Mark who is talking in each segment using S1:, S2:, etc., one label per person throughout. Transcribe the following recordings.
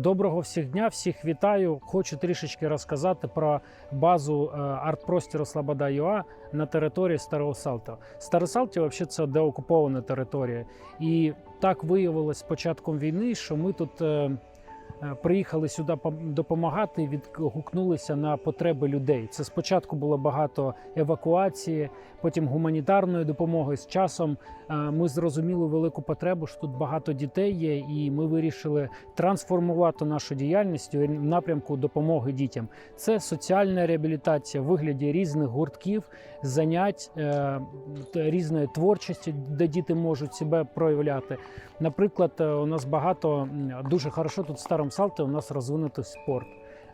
S1: Доброго всіх дня, всіх вітаю. Хочу трішечки розказати про базу е, артпростіру Слобода ЮА на території Старого Салтова. Старе взагалі це деокупована територія. І так виявилось початком війни, що ми тут. Е, Приїхали сюди допомагати, відгукнулися на потреби людей. Це спочатку було багато евакуації, потім гуманітарної допомоги. З часом е, ми зрозуміли велику потребу, що тут багато дітей є, і ми вирішили трансформувати нашу діяльність в напрямку допомоги дітям. Це соціальна реабілітація в вигляді різних гуртків, занять е, різної творчості, де діти можуть себе проявляти. Наприклад, у нас багато дуже хорошо тут в старому Салті у нас розвинутий спорт.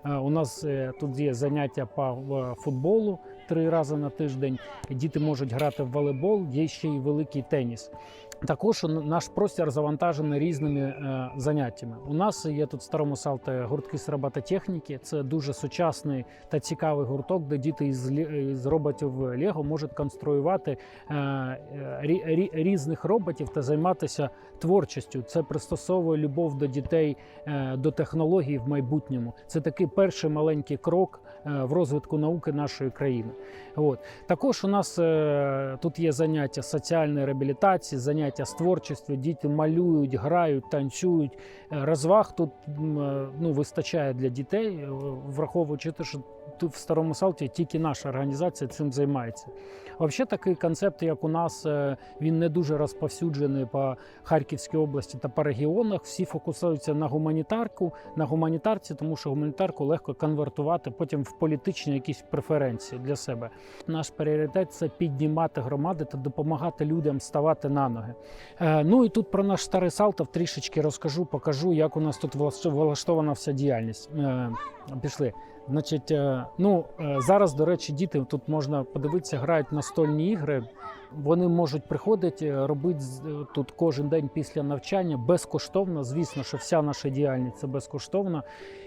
S1: Е, У нас е, тут є заняття по футболу три рази на тиждень. Діти можуть грати в волейбол, є ще й великий теніс. Також наш простір завантажений різними е, заняттями. У нас є тут в старому Салті гуртки з робототехніки. Це дуже сучасний та цікавий гурток, де діти із, із роботів Лего можуть конструювати е, е, рі- рі- різних роботів та займатися творчістю. Це пристосовує любов до дітей е, до технологій в майбутньому. Це такий перший маленький крок е, в розвитку науки нашої країни. От також у нас е, тут є заняття соціальної реабілітації, заняття з творчістю. Діти малюють, грають, танцюють. Е, Розваг тут е, ну, вистачає для дітей, е, враховуючи те, що тут в старому Салті тільки наша організація цим займається. Взагалі, такий концепт, як у нас, він не дуже розповсюджений по Харківській області та по регіонах. Всі фокусуються на гуманітарку, на гуманітарці, тому що гуманітарку легко конвертувати потім в політичні якісь преференції для себе. Наш пріоритет це піднімати громади та допомагати людям ставати на ноги. Е, ну і тут про наш старий Салтов трішечки розкажу, покажу, як у нас тут влаш- влаштована вся діяльність. Е, пішли. Значить, е, ну зараз, до речі, діти тут можна подивитися, грають настольні ігри. Вони можуть приходити, робити тут кожен день після навчання безкоштовно. Звісно, що вся наша діяльність це безкоштовно.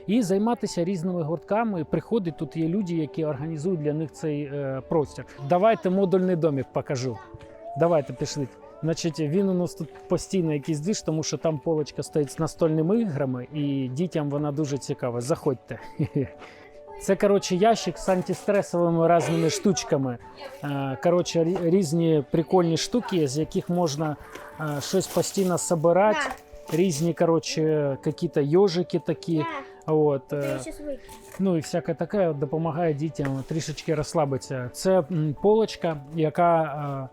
S1: І займатися різними гуртками. Приходять тут є люди, які організують для них цей простір. Давайте модульний домик покажу. Давайте пішли. Значить, він у нас тут постійно якийсь двіж, тому що там полочка стоїть з настольними іграми, і дітям вона дуже цікава. Заходьте. Це коротше ящик з антистресовими різними штучками. Е, Коротше, різні прикольні штуки, з яких можна е, щось постійно збирати. Різні, коротше, якісь йожики такі. От, е. Ну і всяке таке допомагає дітям трішечки розслабитися. Це полочка, яка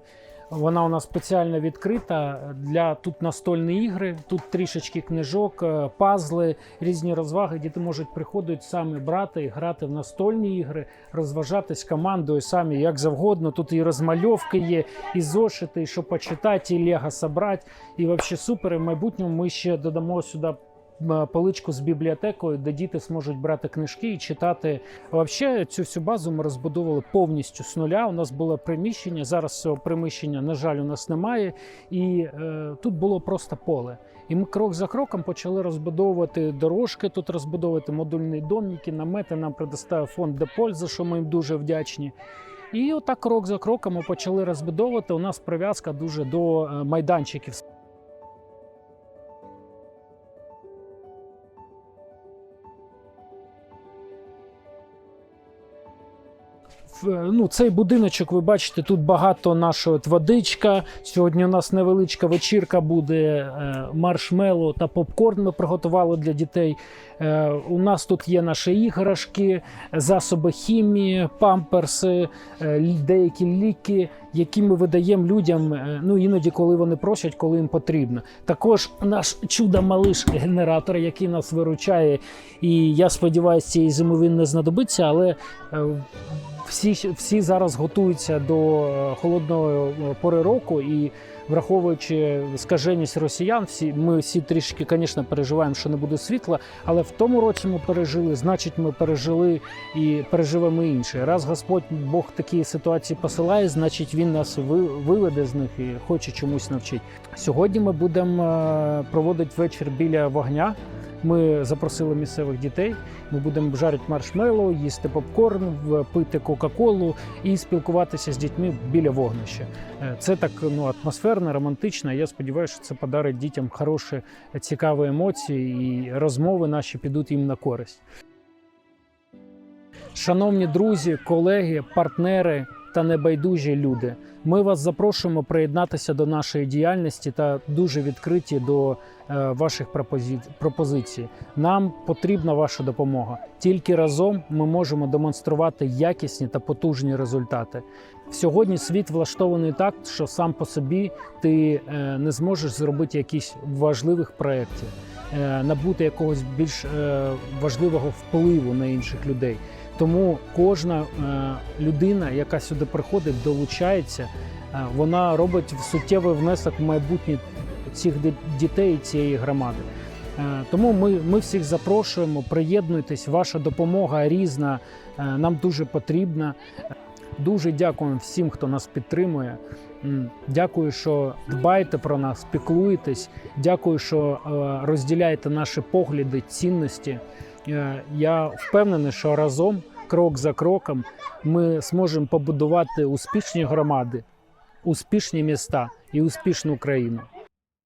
S1: вона у нас спеціально відкрита для тут настольні ігри. Тут трішечки книжок, е, пазли, різні розваги. Діти можуть приходити самі брати і грати в настольні ігри, розважатись командою самі як завгодно. Тут і розмальовки є, і зошити, і що почитати, і лего собрати. І взагалі супер. І в майбутньому ми ще додамо сюди поличку з бібліотекою, де діти зможуть брати книжки і читати. Взагалі, цю всю базу ми розбудовували повністю з нуля. У нас було приміщення. Зараз цього приміщення, на жаль, у нас немає. І е, тут було просто поле. І ми крок за кроком почали розбудовувати дорожки, тут розбудовувати модульні домики, намети нам предоставив фонд Деполь, за що ми їм дуже вдячні. І отак крок за кроком ми почали розбудовувати. У нас прив'язка дуже до е, майданчиків. Ну, цей будиночок, ви бачите, тут багато нашої водичка. Сьогодні у нас невеличка вечірка буде е, маршмеллоу та попкорн. Ми приготували для дітей. Е, у нас тут є наші іграшки, засоби хімії, памперси, е, деякі ліки, які ми видаємо людям. е, ну іноді, коли вони просять, коли їм потрібно. Також наш чудо малиш генератор, який нас виручає. І я сподіваюся, цієї зими він не знадобиться, але. Всі, всі зараз готуються до е, холодної е, пори року, і враховуючи скаженість росіян, всі ми всі трішки, звісно, переживаємо, що не буде світла. Але в тому році ми пережили, значить, ми пережили і переживемо інше. Раз Господь Бог такі ситуації посилає, значить він нас ви- виведе з них і хоче чомусь навчити. Сьогодні ми будемо е, проводити вечір біля вогня. Ми запросили місцевих дітей. Ми будемо жарити маршмеллоу, їсти попкорн, пити Кока-Колу і спілкуватися з дітьми біля вогнища. Е, Це так ну, атмосферно, романтично. Я сподіваюся, що це подарить дітям хороші, цікаві емоції, і розмови наші підуть їм на користь. Шановні друзі, колеги, партнери та небайдужі люди, ми вас запрошуємо приєднатися до нашої діяльності та дуже відкриті до е, ваших пропозицій. Нам потрібна ваша допомога. Тільки разом ми можемо демонструвати якісні та потужні результати. Сьогодні світ влаштований так, що сам по собі ти е, не зможеш зробити якісь важливих проєктів, е, набути якогось більш важливого впливу на інших людей. Тому кожна е, людина, яка сюди приходить, долучається, е, вона робить суттєвий внесок в майбутнє цих дітей цієї громади. Е, Тому ми, ми всіх запрошуємо, приєднуйтесь, ваша допомога різна, нам дуже потрібна. Дуже дякуємо всім, хто нас підтримує. Дякую, що дбаєте про нас, піклуєтесь. Дякую, що розділяєте наші погляди, цінності. Е, Я впевнений, що разом, крок за кроком, ми зможемо побудувати успішні громади, успішні міста і успішну країну.